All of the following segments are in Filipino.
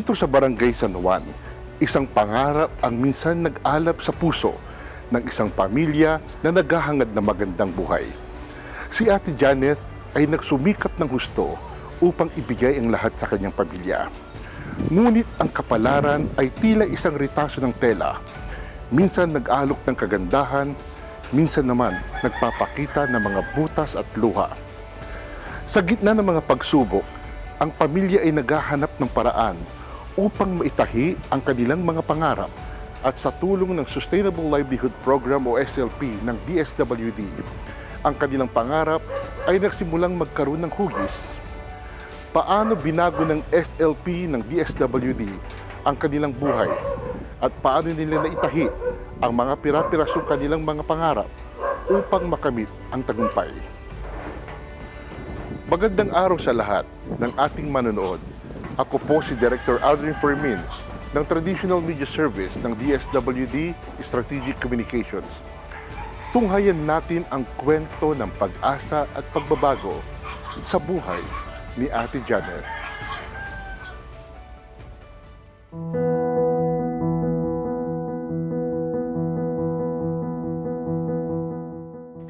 Dito sa Barangay San Juan, isang pangarap ang minsan nag-alap sa puso ng isang pamilya na naghahangad ng magandang buhay. Si Ate Janet ay nagsumikap ng husto upang ibigay ang lahat sa kanyang pamilya. Ngunit ang kapalaran ay tila isang ritaso ng tela. Minsan nag-alok ng kagandahan, minsan naman nagpapakita ng mga butas at luha. Sa gitna ng mga pagsubok, ang pamilya ay naghahanap ng paraan upang maitahi ang kanilang mga pangarap at sa tulong ng Sustainable Livelihood Program o SLP ng DSWD, ang kanilang pangarap ay nagsimulang magkaroon ng hugis. Paano binago ng SLP ng DSWD ang kanilang buhay at paano nila naitahi ang mga pira-pirasong kanilang mga pangarap upang makamit ang tagumpay. Magandang araw sa lahat ng ating manonood. Ako po si Director Aldrin Fermin ng Traditional Media Service ng DSWD Strategic Communications. Tunghayan natin ang kwento ng pag-asa at pagbabago sa buhay ni Ate Janet.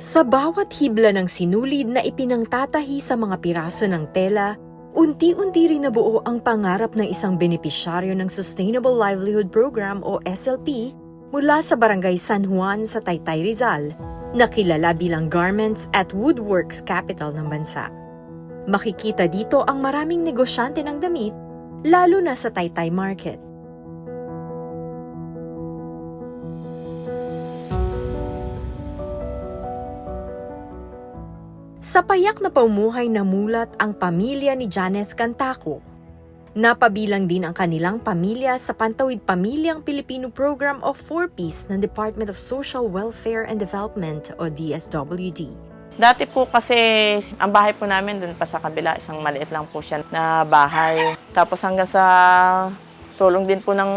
Sa bawat hibla ng sinulid na ipinangtatahi sa mga piraso ng tela, unti-unti rin nabuo ang pangarap ng isang benepisyaryo ng Sustainable Livelihood Program o SLP mula sa Barangay San Juan sa Taytay Rizal, na kilala bilang Garments at Woodworks Capital ng bansa. Makikita dito ang maraming negosyante ng damit, lalo na sa Taytay Market. Sa payak na paumuhay namulat ang pamilya ni Janeth Cantaco. Napabilang din ang kanilang pamilya sa Pantawid Pamilyang Pilipino Program of 4Ps ng Department of Social Welfare and Development o DSWD. Dati po kasi ang bahay po namin doon pa sa kabila, isang maliit lang po siya na bahay. Tapos hanggang sa tulong din po ng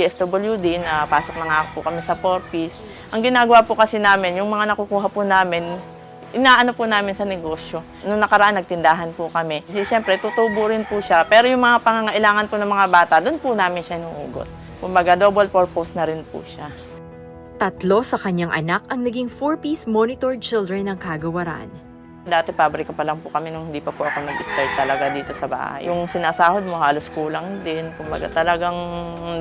DSWD na pasok na nga po kami sa 4Ps. Ang ginagawa po kasi namin, yung mga nakukuha po namin, inaano po namin sa negosyo. Noong nakaraan, nagtindahan po kami. Di, Siyempre, tutubo rin po siya. Pero yung mga pangangailangan po ng mga bata, doon po namin siya inuugot. Kumbaga, double purpose na rin po siya. Tatlo sa kanyang anak ang naging 4Ps monitored children ng kagawaran. Dati pabrika pa lang po kami nung hindi pa po ako nag-start talaga dito sa bahay. Yung sinasahod mo halos kulang din. Kumbaga talagang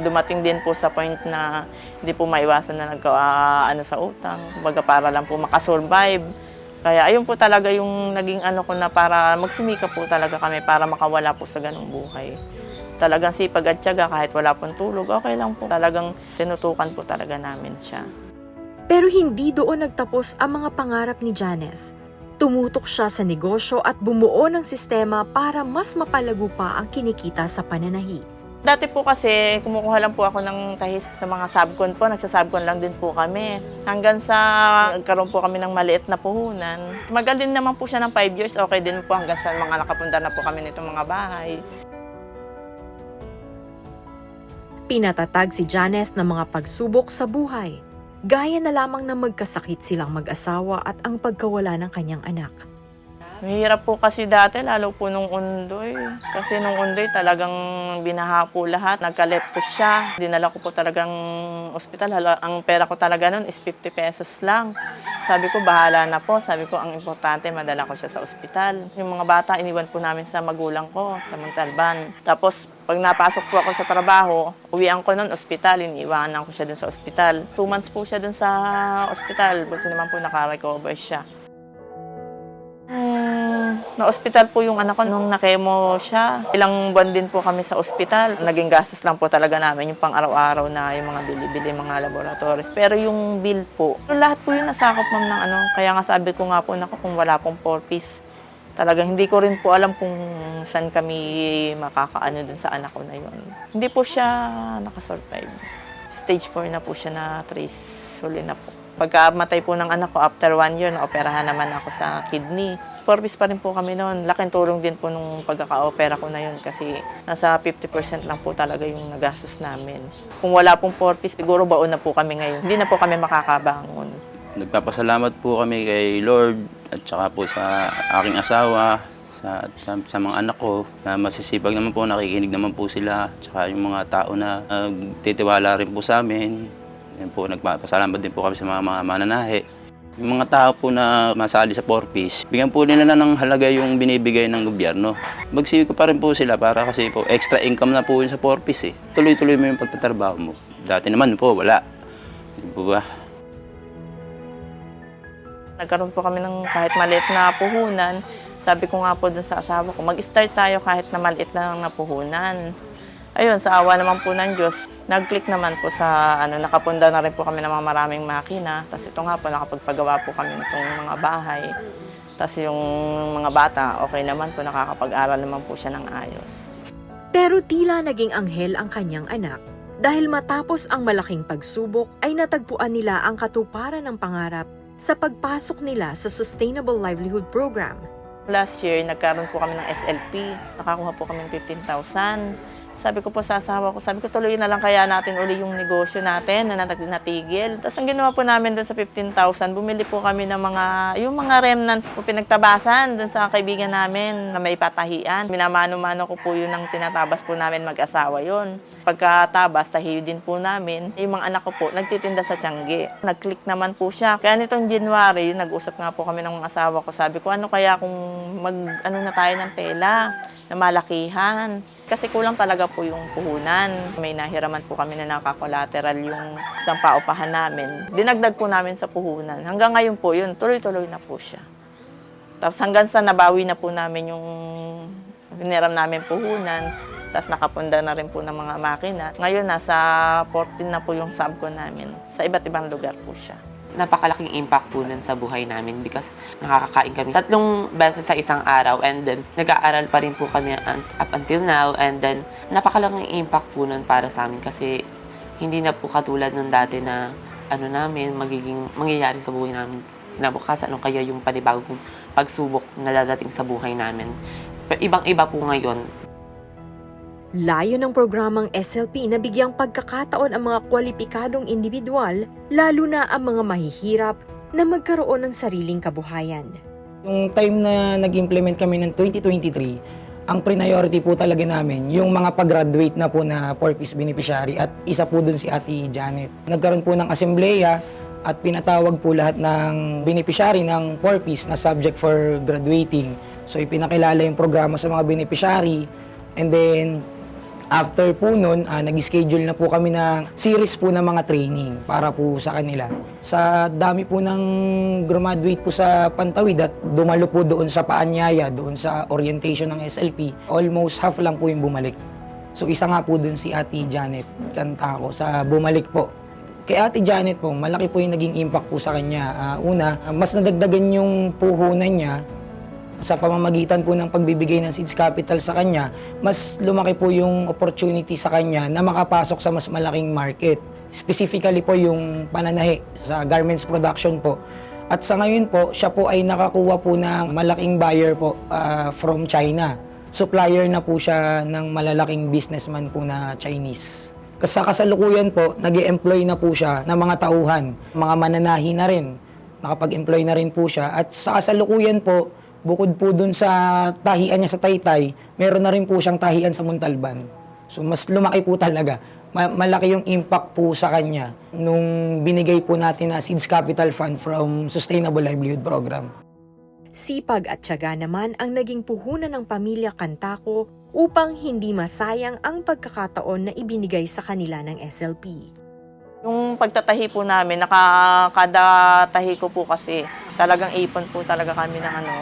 dumating din po sa point na hindi po maiwasan na nag ano sa utang. Kumbaga para lang po makasurvive. Kaya ayun po talaga yung naging ano ko na para magsumika po talaga kami para makawala po sa ganung buhay. Talagang sipag at tiyaga kahit wala pong tulog, okay lang po. Talagang tinutukan po talaga namin siya. Pero hindi doon nagtapos ang mga pangarap ni Janeth. Tumutok siya sa negosyo at bumuo ng sistema para mas mapalago pa ang kinikita sa pananahi. Dati po kasi, kumukuha lang po ako ng tahis sa mga subcon po. Nagsasubcon lang din po kami. Hanggang sa nagkaroon po kami ng maliit na puhunan. Magal din naman po siya ng 5 years. Okay din po hanggang sa mga nakapunda na po kami nitong mga bahay. Pinatatag si Janeth ng mga pagsubok sa buhay. Gaya na lamang na magkasakit silang mag-asawa at ang pagkawala ng kanyang anak. Mahirap po kasi dati, lalo po nung undoy. Kasi nung undoy talagang binaha po lahat. Nagka-leptos siya. Dinala ko po talagang ospital. Hala, ang pera ko talaga nun is 50 pesos lang. Sabi ko, bahala na po. Sabi ko, ang importante, madala ko siya sa ospital. Yung mga bata, iniwan po namin sa magulang ko, sa Montalban. Tapos, pag napasok po ako sa trabaho, uwian ko nun, ospital. Iniiwanan ko siya dun sa ospital. Two months po siya dun sa ospital. Buti naman po nakarecover siya. Na-hospital po yung anak ko nung nakemo siya. Ilang buwan din po kami sa ospital. Naging gastos lang po talaga namin yung pang araw-araw na yung mga bili-bili, mga laboratories. Pero yung bill po, lahat po yun nasakop ma'am ng ano. Kaya nga sabi ko nga po, naku, kung wala pong 4-piece, talagang hindi ko rin po alam kung saan kami makakaano dun sa anak ko na yun. Hindi po siya nakasurvive. Stage 4 na po siya na trace. Huli na po. Pagka matay po ng anak ko, after one year, naoperahan naman ako sa kidney. Purpose pa rin po kami noon. Laking tulong din po nung pagkaka-opera ko na yun kasi nasa 50% lang po talaga yung nagastos namin. Kung wala pong purpose, siguro baon na po kami ngayon. Hindi na po kami makakabangon. Nagpapasalamat po kami kay Lord at saka po sa aking asawa, sa, sa, sa mga anak ko na masisipag naman po, nakikinig naman po sila. Tsaka yung mga tao na nagtitiwala rin po sa amin. Yan po, nagpapasalamat din po kami sa mga, mga mananahe. Yung mga tao po na masali sa 4-piece, bigyan po nila ng halaga yung binibigay ng gobyerno. Magsiyo pa rin po sila para kasi po extra income na po yun sa 4-piece eh. Tuloy-tuloy mo yung pagtatrabaho mo. Dati naman po, wala. Di po ba? Nagkaroon po kami ng kahit maliit na puhunan. Sabi ko nga po dun sa asawa ko, mag-start tayo kahit na maliit lang na puhunan. Ayun, sa awa naman po ng Diyos, nag-click naman po sa, ano, nakapunda na rin po kami ng mga maraming makina. Tapos ito nga po, nakapagpagawa po kami nitong mga bahay. Tapos yung mga bata, okay naman po, nakakapag-aral naman po siya ng ayos. Pero tila naging anghel ang kanyang anak dahil matapos ang malaking pagsubok ay natagpuan nila ang katuparan ng pangarap sa pagpasok nila sa Sustainable Livelihood Program. Last year, nagkaroon po kami ng SLP. Nakakuha po kami ng 15,000. Sabi ko po sa asawa ko, sabi ko tuloy na lang kaya natin uli yung negosyo natin na nat- natigil. Tapos ang ginawa po namin doon sa 15,000, bumili po kami ng mga, yung mga remnants po pinagtabasan doon sa kaibigan namin na may patahian. Minamano-mano ko po yun ng tinatabas po namin mag-asawa yon. Pagkatabas, tahi din po namin. Yung mga anak ko po, nagtitinda sa Tiangge. Nag-click naman po siya. Kaya nitong January, nag-usap nga po kami ng asawa ko. Sabi ko, ano kaya kung mag, ano na tayo ng tela na malakihan. Kasi kulang talaga po yung puhunan. May nahiraman po kami na nakakolateral yung isang paupahan namin. Dinagdag po namin sa puhunan. Hanggang ngayon po yun, tuloy-tuloy na po siya. Tapos hanggang sa nabawi na po namin yung hiniram namin puhunan. Tapos nakapunda na rin po ng mga makina. Ngayon, nasa 14 na po yung subco namin. Sa iba't ibang lugar po siya. Napakalaking impact po nun sa buhay namin because nakakakain kami. Tatlong beses sa isang araw and then nag-aaral pa rin po kami up until now and then napakalaking impact po nun para sa amin kasi hindi na po katulad nung dati na ano namin magiging mangyayari sa buhay namin kinabukasan ano kaya yung panibagong pagsubok na dadating sa buhay namin. Pero ibang-iba po ngayon Layo ng programang SLP na bigyang pagkakataon ang mga kwalipikadong individual, lalo na ang mga mahihirap, na magkaroon ng sariling kabuhayan. Yung time na nag-implement kami ng 2023, ang priority po talaga namin, yung mga pag-graduate na po na 4-piece beneficiary at isa po dun si Ate Janet. Nagkaroon po ng assembleya at pinatawag po lahat ng beneficiary ng 4-piece na subject for graduating. So ipinakilala yung programa sa mga beneficiary and then After po nun, ah, nag-schedule na po kami ng series po ng mga training para po sa kanila. Sa dami po ng graduate po sa Pantawid at dumalo po doon sa Paanyaya, doon sa orientation ng SLP, almost half lang po yung bumalik. So isa nga po doon si Ate Janet Kantako sa bumalik po. Kay Ate Janet po, malaki po yung naging impact po sa kanya. Ah, una, mas nadagdagan yung puhunan niya sa pamamagitan po ng pagbibigay ng seeds capital sa kanya, mas lumaki po yung opportunity sa kanya na makapasok sa mas malaking market. Specifically po yung pananahi sa garments production po. At sa ngayon po, siya po ay nakakuha po ng malaking buyer po ah, from China. Supplier na po siya ng malalaking businessman po na Chinese. Sa kasalukuyan po, nag employ na po siya ng mga tauhan, mga mananahi na rin. Nakapag-employ na rin po siya. At sa kasalukuyan po, bukod po dun sa tahian niya sa Taytay, meron na rin po siyang tahian sa Muntalban. So mas lumaki po talaga. Ma- malaki yung impact po sa kanya nung binigay po natin na Seeds Capital Fund from Sustainable Livelihood Program. Sipag at tiyaga naman ang naging puhunan ng pamilya Kantako upang hindi masayang ang pagkakataon na ibinigay sa kanila ng SLP. Yung pagtatahi po namin, naka, kada tahi ko po kasi talagang ipon po talaga kami ng ano,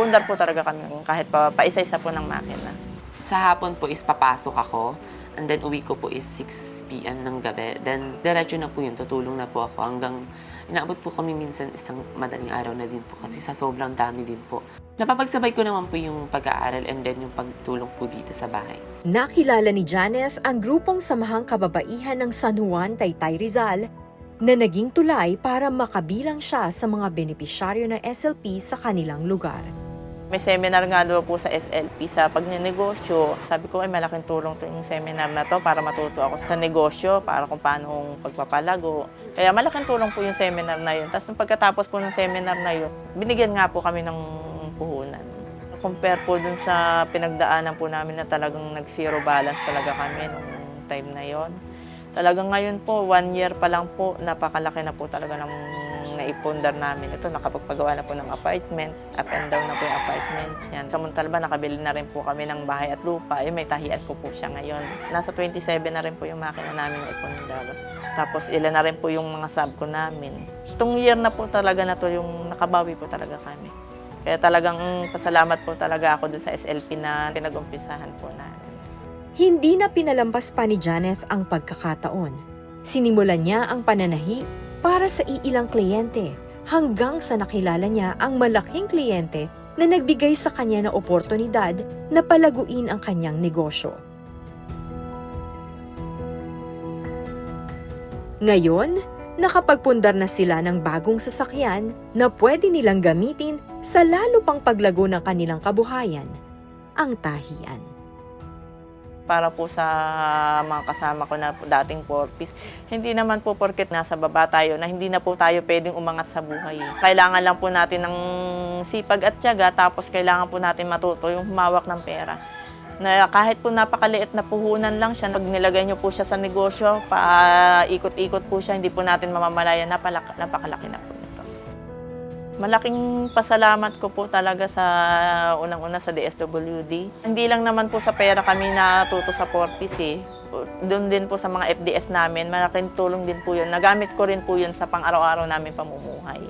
pundar po talaga kami kahit pa, paisa-isa po ng makina. Sa hapon po is papasok ako. And then uwi ko po is 6 p.m. ng gabi. Then diretso na po yun, tutulong na po ako hanggang inaabot po kami minsan isang madaling araw na din po kasi sa sobrang dami din po. Napapagsabay ko naman po yung pag-aaral and then yung pagtulong po dito sa bahay. Nakilala ni Janeth ang grupong samahang kababaihan ng San Juan, Taytay Rizal na naging tulay para makabilang siya sa mga benepisyaryo ng SLP sa kanilang lugar. May seminar nga daw po sa SLP sa pagnenegosyo. Sabi ko, ay malaking tulong to yung seminar na to para matuto ako sa negosyo, para kung paano pagpapalago. Kaya malaking tulong po yung seminar na yun. Tapos nung pagkatapos po ng seminar na yun, binigyan nga po kami ng puhunan. compare po dun sa pinagdaanan po namin na talagang nag-zero balance talaga kami nung time na yon. Talagang ngayon po, one year pa lang po, napakalaki na po talaga ng naipundar namin. Ito, nakapagpagawa na po ng apartment, up and down na po yung apartment. Yan. Samantala ba, nakabili na rin po kami ng bahay at lupa. Eh, may tahian ko po siya ngayon. Nasa 27 na rin po yung makina namin na ipundar. Tapos ilan na rin po yung mga sub ko namin. Itong year na po talaga na to yung nakabawi po talaga kami. Kaya talagang pasalamat po talaga ako dun sa SLP na pinag-umpisahan po namin. Hindi na pinalampas pa ni Janeth ang pagkakataon. Sinimulan niya ang pananahi para sa iilang kliyente hanggang sa nakilala niya ang malaking kliyente na nagbigay sa kanya ng oportunidad na palaguin ang kanyang negosyo. Ngayon, nakapagpundar na sila ng bagong sasakyan na pwede nilang gamitin sa lalo pang paglago ng kanilang kabuhayan, ang tahian. Para po sa mga kasama ko na dating porpis, hindi naman po porket nasa baba tayo na hindi na po tayo pwedeng umangat sa buhay. Kailangan lang po natin ng sipag at tiyaga tapos kailangan po natin matuto yung humawak ng pera. Na kahit po napakaliit na puhunan lang siya, pag nilagay niyo po siya sa negosyo, paikot-ikot po siya, hindi po natin mamamalayan, napalak- napakalaki na po. Malaking pasalamat ko po talaga sa unang-una sa DSWD. Hindi lang naman po sa pera kami natuto sa Porpis eh. Doon din po sa mga FDS namin, malaking tulong din po yun. Nagamit ko rin po yun sa pang-araw-araw namin pamumuhay.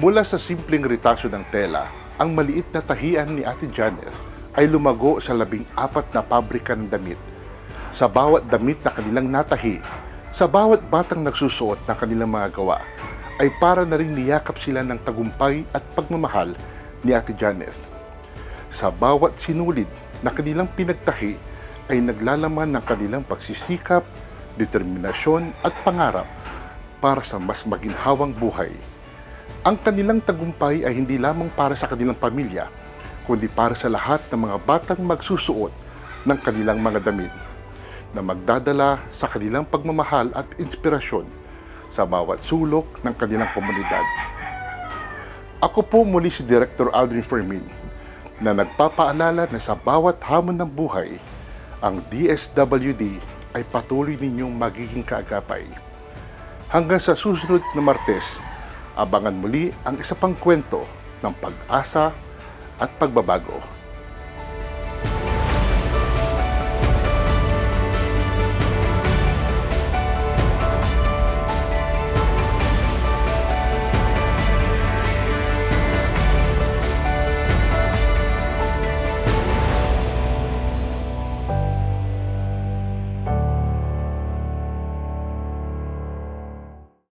Mula sa simpleng ritasyo ng tela, ang maliit na tahian ni Ate Janeth ay lumago sa labing apat na pabrika ng damit. Sa bawat damit na kanilang natahi, sa bawat batang nagsusuot ng kanilang mga gawa, ay para na rin niyakap sila ng tagumpay at pagmamahal ni Ate Janeth. Sa bawat sinulid na kanilang pinagtahi ay naglalaman ng kanilang pagsisikap, determinasyon at pangarap para sa mas maginhawang buhay. Ang kanilang tagumpay ay hindi lamang para sa kanilang pamilya, kundi para sa lahat ng mga batang magsusuot ng kanilang mga damit na magdadala sa kanilang pagmamahal at inspirasyon sa bawat sulok ng kanilang komunidad. Ako po muli si Director Aldrin Fermin na nagpapaalala na sa bawat hamon ng buhay, ang DSWD ay patuloy ninyong magiging kaagapay. Hanggang sa susunod na Martes, abangan muli ang isa pang kwento ng pag-asa at pagbabago.